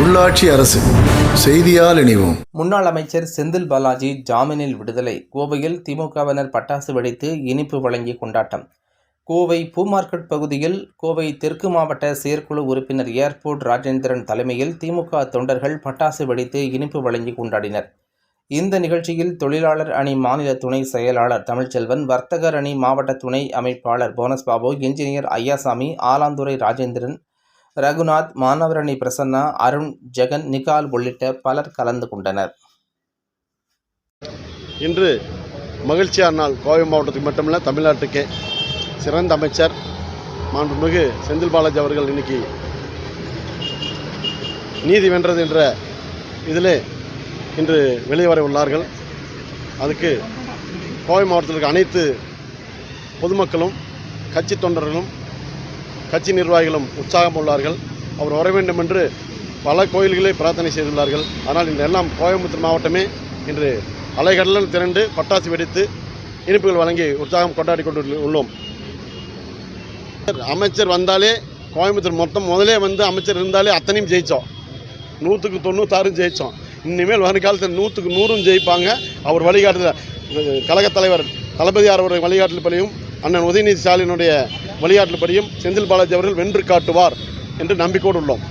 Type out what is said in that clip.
உள்ளாட்சி அரசு. செய்தியால் இணைவோம். முன்னாள் அமைச்சர் செந்தில் பாலாஜி ஜாமீனில் விடுதலை கோவையில் திமுகவினர் பட்டாசு வெடித்து இனிப்பு வழங்கி கொண்டாட்டம். கோவை பூ மார்க்கெட் பகுதியில் கோவை தெற்கு மாவட்ட செயற்குழு உறுப்பினர் ஏர்போர்ட் ராஜேந்திரன் தலைமையில் திமுக தொண்டர்கள் பட்டாசு வெடித்து இனிப்பு வழங்கி கொண்டாடினர். இந்த நிகழ்ச்சியில் தொழிலாளர் அணி மாநில துணை செயலாளர் தமிழ்ச்செல்வன் வர்த்தகர் அணி மாவட்ட துணை அமைப்பாளர் போனஸ் பாபு இன்ஜினியர் ஐயாசாமி ஆலாந்துரை ராஜேந்திரன் ரகுநாத் மாணவரணி பிரசன்னா அருண் ஜெகன் நிகால் உள்ளிட்ட பலர் கலந்து கொண்டனர். இன்று மகிழ்ச்சியான நாள். கோவை மாவட்டத்துக்கு மட்டுமல்ல தமிழ்நாட்டுக்கே சிறந்த அமைச்சர் மாண்புமிகு செந்தில் பாலாஜி அவர்கள் இன்னைக்கு நீதி வென்றது என்ற இதிலே இன்று வெளியே வர உள்ளார்கள். அதுக்கு கோவை மாவட்டத்தில் அனைத்து பொதுமக்களும் கட்சி தொண்டர்களும் கட்சி நிர்வாகிகளும் உற்சாகம் உள்ளார்கள். அவர் வர வேண்டும் என்று பல கோயில்களை பிரார்த்தனை செய்துள்ளார்கள். ஆனால் இந்த எல்லாம் கோயம்புத்தூர் மாவட்டமே இன்று அலைகடலில் திரண்டு பட்டாசு வெடித்து இனிப்புகள் வழங்கி உற்சாகம் கொண்டாடி கொண்டு உள்ளோம். அமைச்சர் வந்தாலே கோயம்புத்தூர் மொத்தம் முதலே வந்து அமைச்சர் இருந்தாலே அத்தனையும் ஜெயித்தோம் நூற்றுக்கு தொண்ணூத்தாறும் ஜெயித்தோம் இனிமேல் வருங்காலத்தில் நூற்றுக்கு நூறும் ஜெயிப்பாங்க. அவர் வழிகாட்டுதல் கழகத் தலைவர் தளபதியார் அவருடைய வழிகாட்டுதல்படியும் அண்ணன் உதயநிதி ஸ்டாலினுடைய வழிகாட்டுதல்படியும் செந்தில் பாலாஜி அவர்கள் வென்று காட்டுவார் என்று நம்பிக்கையோடு உள்ளோம்.